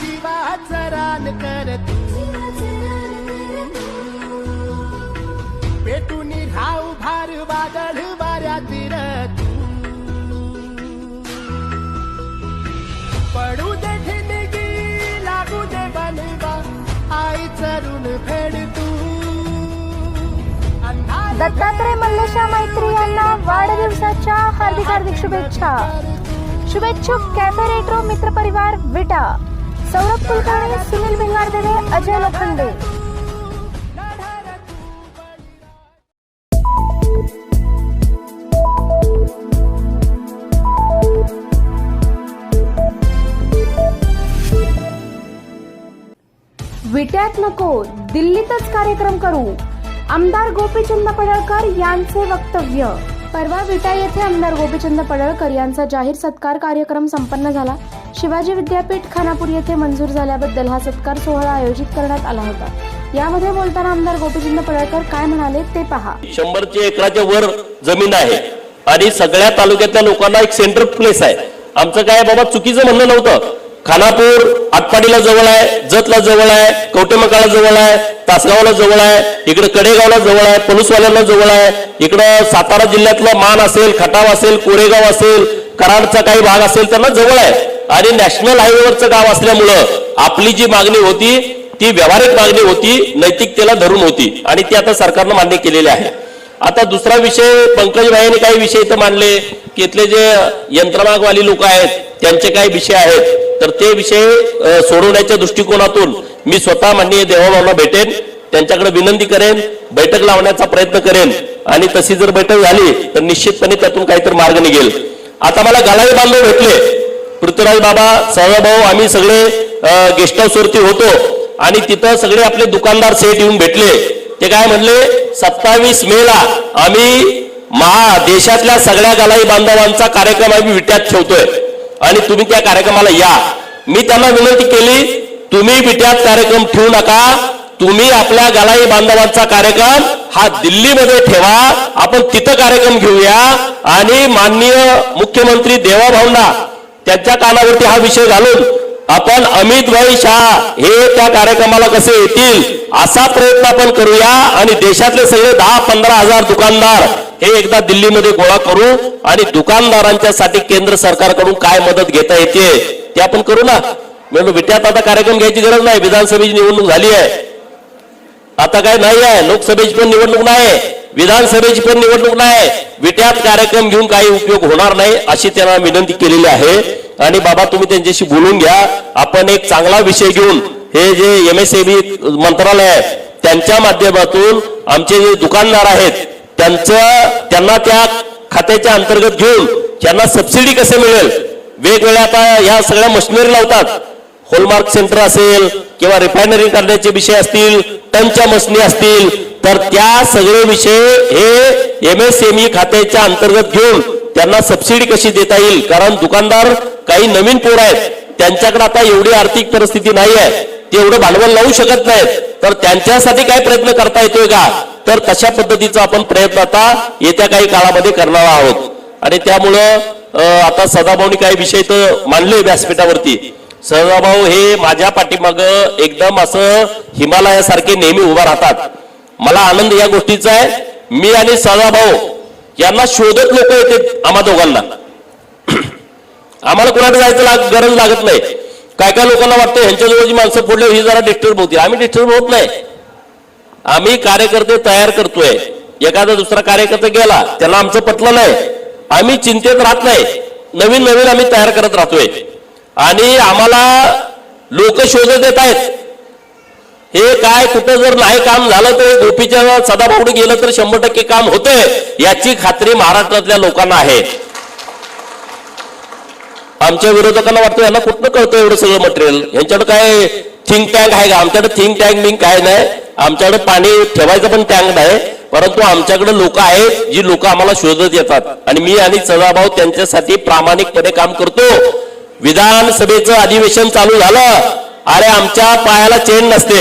जीवाचं रान कर तू पेटून राहू भार वादळ वाऱ्यात तू पडू दे ठिणगी लागू दे बनवा आईचं ऋण फेड तू. दत्तात्रय मल्लेशा मैत्री यांना वाढदिवसाच्या हार्दिक हार्दिक शुभेच्छा. शुभेच्छुक कॅफे रेट्रो मित्र परिवार विटा. सौरभ कुलकर्णी सुनील भिंगारदेवे अजय लोखंडे. विट्यात नको दिल्लीतच कार्यक्रम करू. आमदार गोपीचंद पडळकर यांचे वक्तव्य. परवा विटा येथे आमदार गोपीचंद पडळकर यांचा जाहीर सत्कार कार्यक्रम संपन्न झाला. शिवाजी विद्यापीठ खानापूर येथे मंजूर झाल्याबद्दल हा सत्कार सोहळा आयोजित करण्यात आला होता. यामध्ये बोलताना आमदार गोपीचंद पडळकर काय म्हणाले ते पहा. शंभरचे एकराच्या वर जमीन आहे आणि सगळ्या तालुक्यातल्या लोकांना एक सेंटर प्लेस आहे. आमचं काय बाबा चुकीचं म्हणणं नव्हतं. खानापूर आटपाडीला जवळ आहे जतला जवळ आहे कवटेमकाला जवळ आहे तासगावला जवळ आहे इकडे कडेगावला जवळ आहे पलुसवाल्याला जवळ आहे. इकडं सातारा जिल्ह्यातलं मान असेल खटाव असेल कोरेगाव असेल कराडचा काही भाग असेल त्यांना जवळ आहे. आणि नॅशनल हायवेवरचं गाव असल्यामुळं आपली जी मागणी होती ती व्यावहारिक मागणी होती नैतिकतेला धरून होती. आणि ती आता सरकारनं मान्य केलेली आहे. आता दुसरा विषय पंकज भाईने काही विषय इथं मांडले की इथले जे यंत्रमागवाली लोक आहेत त्यांचे काही विषय आहेत. तर ते विषय सोडवण्याच्या दृष्टिकोनातून मी स्वतः माननीय देवाभाऊला भेटेन त्यांच्याकडे विनंती करेन बैठक लावण्याचा प्रयत्न करेन. आणि तशी जर बैठक झाली तर निश्चितपणे त्यातून काहीतरी मार्ग निघेल. आता मला गलाई बांधव भेटले. पृथ्वीराज बाबा सहभाऊ आम्ही सगळे गेस्ट हाऊस वरती होतो आणि तिथं सगळे आपले दुकानदार सेट येऊन भेटले. ते काय म्हणले सत्तावीस मे ला आम्ही महा देशातल्या सगळ्या गलाई बांधवांचा कार्यक्रम आम्ही विट्यात ठेवतोय आणि तुम्ही त्या कार्यक्रमाला या. मी त्यांना विनंती केली तुम्ही विट्यात कार्यक्रम ठेवू नका. तुम्ही आपल्या गलाई बांधवांचा कार्यक्रम हा दिल्लीमध्ये ठेवा. आपण तिथं कार्यक्रम घेऊया. आणि माननीय मुख्यमंत्री देवाभाऊंना त्यांच्या कानावरती हा विषय घालून आपण अमित भाई शाह हे त्या कार्यक्रमाला कसे येतील असा प्रयत्न आपण करूया आणि देशातले सगळे दहा पंधरा हजार दुकानदार हे एकदा दिल्लीमध्ये गोळा करू आणि दुकानदारांच्या साठी केंद्र सरकारकडून काय मदत घेता येते ते आपण करू ना. म्हणून विट्यात आता कार्यक्रम घ्यायची गरज नाही. विधानसभेची निवडणूक झाली आहे. आता काय नाही आहे. लोकसभेची पण निवडणूक नाही विधानसभेची पण निवडणूक नाही. विट्यात कार्यक्रम घेऊन काही उपयोग होणार नाही अशी त्यांना विनंती केलेली आहे. आणि बाबा तुम्ही त्यांच्याशी बोलून घ्या. आपण एक चांगला विषय घेऊन हे जे एम एस मंत्रालय आहे त्यांच्या माध्यमातून आमचे जे दुकानदार आहेत त्यांचं त्यांना त्या खात्याच्या अंतर्गत घेऊन त्यांना सबसिडी कसे मिळेल? वेगवेगळ्या आता या सगळ्या मशिनरी लावतात. होलमार्क सेंटर असेल किंवा रिफायनरी करण्याचे विषय असतील टनच्या मशनी असतील तर त्या सगळे विषय हे एम एस एम ई खात्याच्या अंतर्गत घेऊन त्यांना सबसिडी कशी देता येईल? कारण दुकानदार काही नवीन पोर आहेत त्यांच्याकडे आता एवढी आर्थिक परिस्थिती नाही आहे ते एवढं भांडवल लावू शकत नाहीत. तर त्यांच्यासाठी काय प्रयत्न करता येतोय का? तर तशा पद्धतीचा आपण प्रयत्न आता येत्या काही काळामध्ये करणार आहोत. आणि त्यामुळं आता सदाभाऊनी काही विषय तर मांडले व्यासपीठावरती. सदाभाऊ हे माझ्या पाठीमाग एकदम असं हिमालयासारखे नेहमी उभा राहतात. मला आनंद या गोष्टीचा आहे. मी आणि सदाभाऊ यांना शोधत लोक येते आम्हा दोघांना. आम्हाला कुणाकडे जायचं लाग गरज लागत नाही. काय काय लोकांना वाटतं ह्यांच्याजवळ जी माणसं फोडल्यावर ही जरा डिस्टर्ब होती. आम्ही डिस्टर्ब होत नाही. आम्ही कार्यकर्ते तयार करतोय. एखादा दुसरा कार्यकर्ता गेला त्याला आमचं पटलं नाही. आम्ही चिंतेत राहत नाही. नवीन नवीन आम्ही तयार करत राहतोय. आणि आम्हाला लोक शोधत येत आहेत. हे काय कुठं जर नाही काम झालं तर गोपीच्या सदा गेलं तर शंभर टक्के काम होतंय याची खात्री महाराष्ट्रातल्या लोकांना आहे. आमच्या विरोधकांना वाटतं यांना कुठनं कळतं एवढं सगळं मटेरियल यांच्याकडे काय थिंक टँक आहे का? आमच्याकडे थिंक टँक बिंक काय नाही. आमच्याकडे पाणी ठेवायचं पण टँक नाही. परंतु आमच्याकडे लोक आहेत जी लोक आम्हाला शोधत येतात. आणि मी आणि सदाभाऊ त्यांच्यासाठी प्रामाणिकपणे काम करतो. विधानसभेचं अधिवेशन चालू झालं. अरे आमच्या पायाला चेन नसते.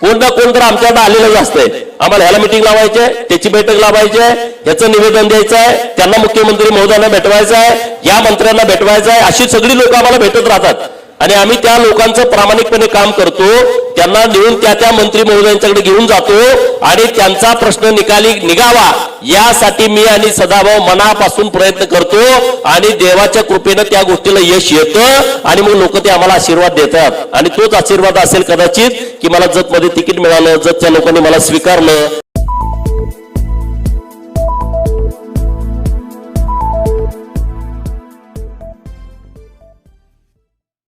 कोण ना कोण तर आमच्याकडे आलेलंच असतंय आम्हाला ह्याला मिटिंग लावायची आहे त्याची बैठक लावायची आहे ह्याचं निवेदन द्यायचं आहे त्यांना मुख्यमंत्री महोदयांना भेटवायचं आहे या मंत्र्यांना भेटवायचं आहे अशी सगळी लोक आम्हाला भेटत राहतात. आणि आम्ही त्या लोकांचं प्रामाणिकपणे काम करतो त्यांना नेऊन त्या त्या मंत्री महोदयांच्याकडे घेऊन जातो आणि त्यांचा प्रश्न निकाली निघावा यासाठी मी आणि सदाभाऊ मनापासून प्रयत्न करतो आणि देवाच्या कृपेनं त्या गोष्टीला यश येतं आणि मग लोक ते आम्हाला आशीर्वाद देतात. आणि तोच आशीर्वाद असेल कदाचित की मला जतमध्ये तिकीट मिळालं जतच्या लोकांनी मला स्वीकारलं.